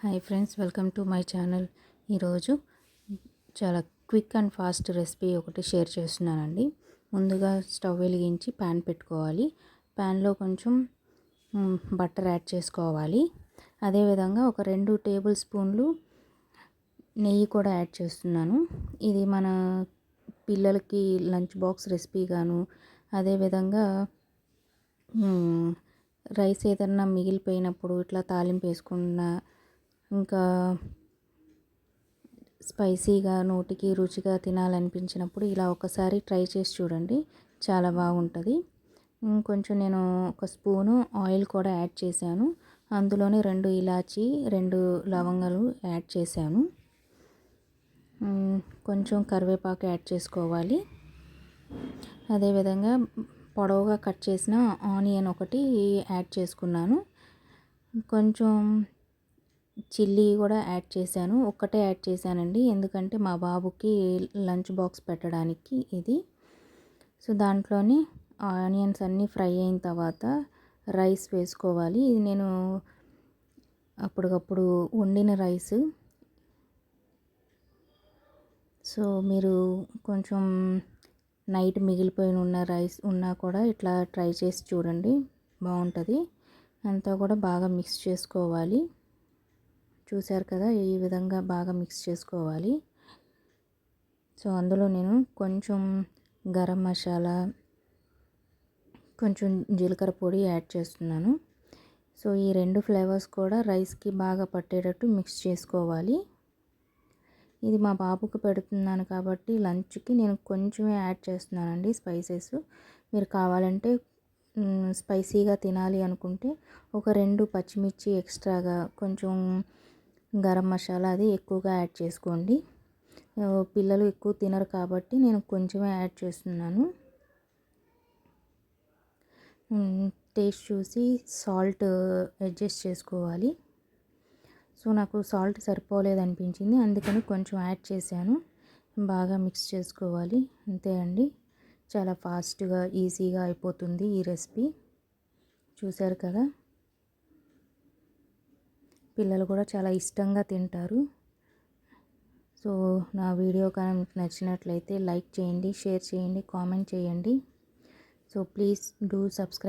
Hi friends welcome to my channel ఈరోజు చాలా quick and fast recipe ఒకటి share చేస్తున్నానండి. ముందుగా స్టవ్ వెలిగించి ప్యాన్ పెట్టుకోవాలి. ప్యాన్లో కొంచెం బట్టర్ బటర్ యాడ్ చేసుకోవాలి. అదేవిధంగా ఒక రెండు టేబుల్ స్పూన్లు నెయ్యి కూడా యాడ్ చేస్తున్నాను. ఇది మన పిల్లలకి లంచ్ బాక్స్ రెసిపీ గాను అదేవిధంగా రైస్ ఏదన్నా మిగిలిపోయినప్పుడు ఇట్లా తాలింపు వేసుకున్న ఇంకా స్పైసీగా నోటికి రుచిగా తినాలనిపించినప్పుడు ఇలా ఒకసారి ట్రై చేసి చూడండి. చాలా బాగుంటుంది. కొంచెం నేను ఒక స్పూను ఆయిల్ కూడా యాడ్ చేశాను. అందులోనే రెండు ఇలాచి రెండు లవంగాలు యాడ్ చేశాను. కొంచెం కరివేపాకు యాడ్ చేసుకోవాలి. అదేవిధంగా పొడవుగా కట్ చేసిన ఆనియన్ ఒకటి యాడ్ చేసుకున్నాను. కొంచెం చిల్లీ కూడా యాడ్ చేశాను. ఒక్కటే యాడ్ చేశానండి. ఎందుకంటే మా బాబుకి లంచ్ బాక్స్ పెట్టడానికి ఇది. సో దాంట్లోని ఆనియన్స్ అన్నీ ఫ్రై అయిన తర్వాత రైస్ వేసుకోవాలి. ఇది నేను అప్పటికప్పుడు వండిన రైస్. సో మీరు కొంచెం నైట్ మిగిలిపోయిన ఉన్న రైస్ ఉన్నా కూడా ఇట్లా ట్రై చేసి చూడండి. బాగుంటుంది. అంతా కూడా బాగా మిక్స్ చేసుకోవాలి. చూశారు కదా ఈ విధంగా బాగా మిక్స్ చేసుకోవాలి. సో అందులో నేను కొంచెం గరం మసాలా కొంచెం జీలకర్ర పొడి యాడ్ చేస్తున్నాను. సో ఈ రెండు ఫ్లేవర్స్ కూడా రైస్కి బాగా పట్టేటట్టు మిక్స్ చేసుకోవాలి. ఇది మా బాబుకు పెడుతున్నాను కాబట్టి లంచ్కి నేను కొంచెమే యాడ్ చేస్తున్నానండి స్పైసెస్. మీరు కావాలంటే స్పైసీగా తినాలి అనుకుంటే ఒక రెండు పచ్చిమిర్చి ఎక్స్ట్రాగా కొంచెం గరం మసాలా అది ఎక్కువగా యాడ్ చేసుకోండి. పిల్లలు ఎక్కువ తినరు కాబట్టి నేను కొంచెమే యాడ్ చేస్తున్నాను. టేస్ట్ చూసి సాల్ట్ అడ్జస్ట్ చేసుకోవాలి. సో నాకు సాల్ట్ సరిపోలేదు అనిపించింది. అందుకని కొంచెం యాడ్ చేశాను. బాగా మిక్స్ చేసుకోవాలి. అంతే అండి. చాలా ఫాస్ట్గా ఈజీగా అయిపోతుంది ఈ రెసిపీ. చూశారు కదా? పిల్లలు కూడా చాలా ఇష్టంగా తింటారు. సో నా వీడియో కానీ మీకు నచ్చినట్లయితే లైక్ చేయండి షేర్ చేయండి కామెంట్ చేయండి. So please do subscribe